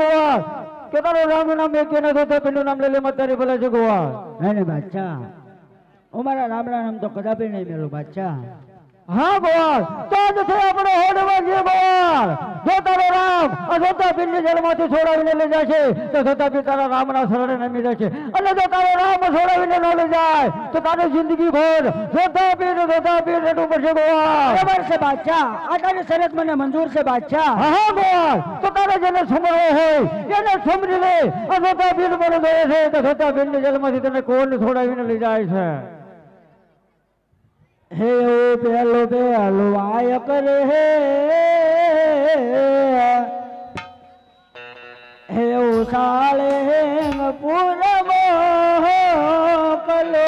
ગોવાળ કે તારો રામ નામ એક કે નથી પેલું નામ લેલે લે મત તારી ભલે છે ગોવા નહીં નહીં બાદશાહ. હું મારા રામના નામ તો કદાપી નહીં મેળવું બાદશાહ. હા બોલ તો જ છે આપણો હોડવા બોલ ગોવાળ જો તારો રામ અસોતા પીરની જેલમાંથી છોડાવીને લઈ જાય છે તો જોતા પીર તારા રામના શરણે નમી જાય છે અને જો તારો રામ છોડાવીને ન લઈ જાય તો તારી જિંદગી ભર જોતા પીર જોતા પીર રેટું પડશે ગોવાળ બરાબર છે બાદશાહ. આ તારી શરત મને મંજૂર છે બાદશાહ. હા હા ગોવાળ તો તારે જેને સમરવો હોય એને સમરી લે. અજોતા પીર મને દે છે તો જોતા પીરની જેલમાંથી તને કોણ છોડાવીને લઈ જાય છે? હે ઓ પેલો પેલો આય કરે હે. હે ઓ સાળે પૂરમો કલો.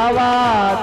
હે આવા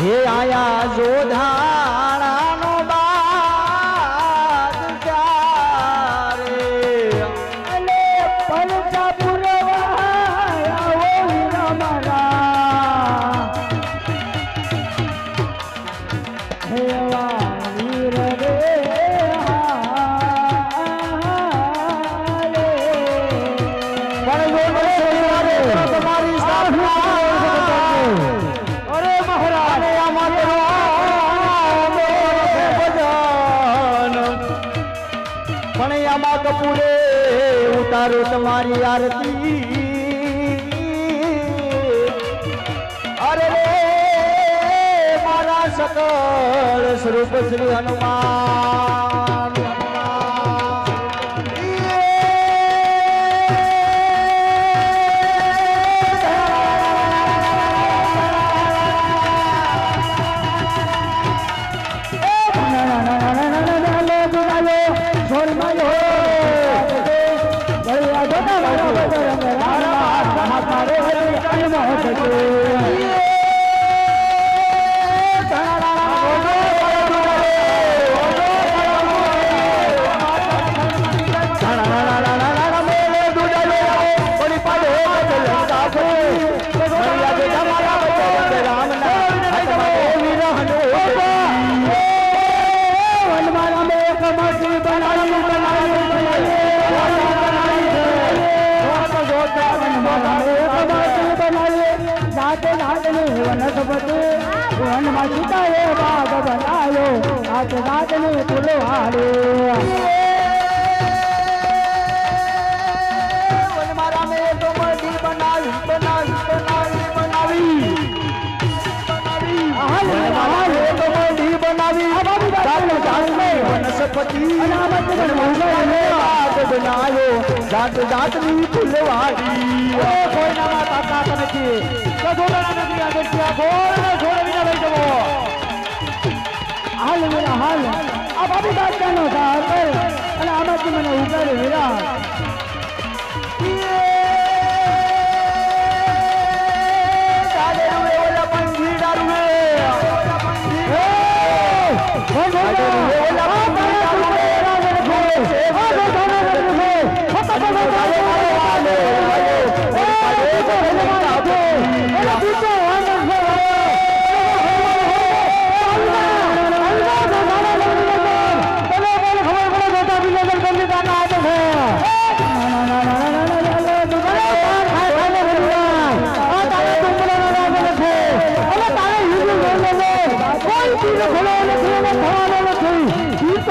હે આયા જોધાણાનો ઉતારો તમારી આરતી. અરે મારા સકળ સ્વરૂપ શ્રી હનુમાન. વનસ્પતિ વનમાં સીતાએ બાગ બનાવ્યો આજ રાતને ફૂલો હાડ્યો મારા મેં તો મંદિર બનાવી વનસ્પતિ બનાવ્યો જાત જાતની ફૂલવાડી કોઈનામાં તાકાત નથી કઠોળના નથી આગળ ત્યાં ગોળ છોડ વિના લઈ જવો. હાલ વીરા હાલ. આ બાબી સહાર કર અને આમાંથી મને ઉગાડે વીરા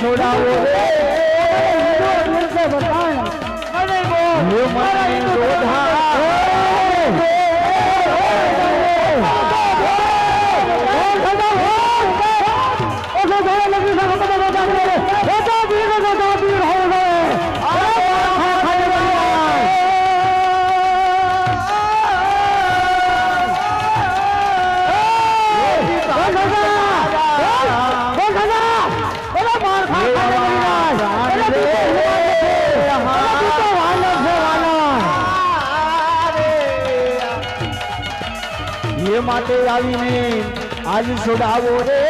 છોડાવો મને ઈ આજ છોડાવો રે.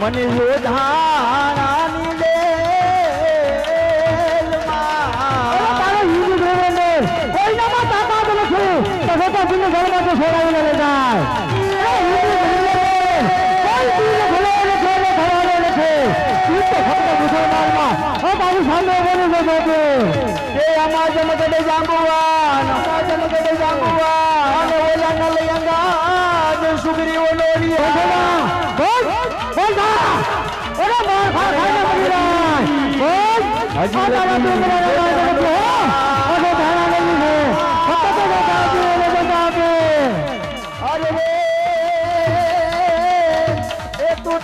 મને તારી સામે બોલી છે તે આમાં જમગડે જાંબુવાન આમાં જમગડે જાંબુવાન.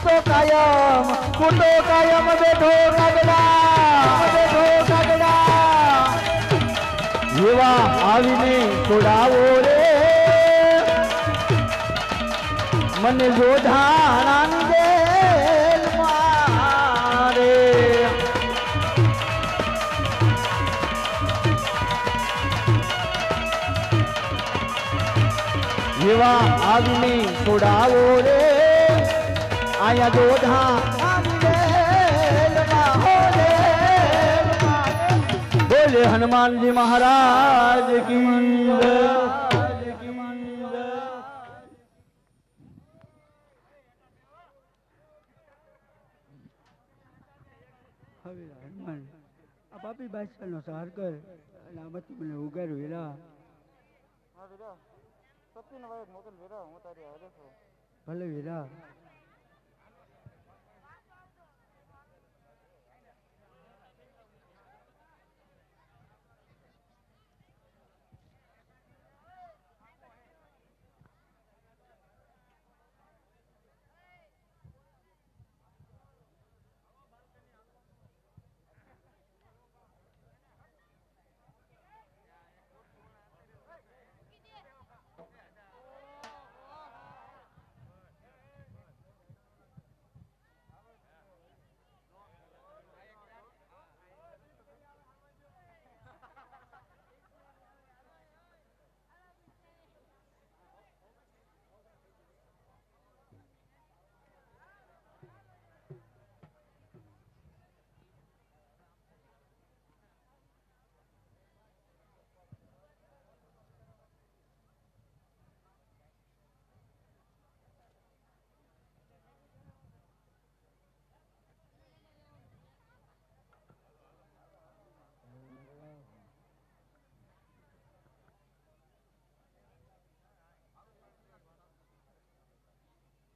તો કાયમ તો કાયમ બેઠો કાગડા બેઠો કાગડા એવા આવીને છોડાવો રે મને જોધાણાની એવા આવીને છોડાવો રે આયા દોધા બોલે હનુમાનજી મહારાજ કી જય. બાદશાહ બાદશાહનો સહાર કર. મને ઉગાર વેલા ભલે વેલા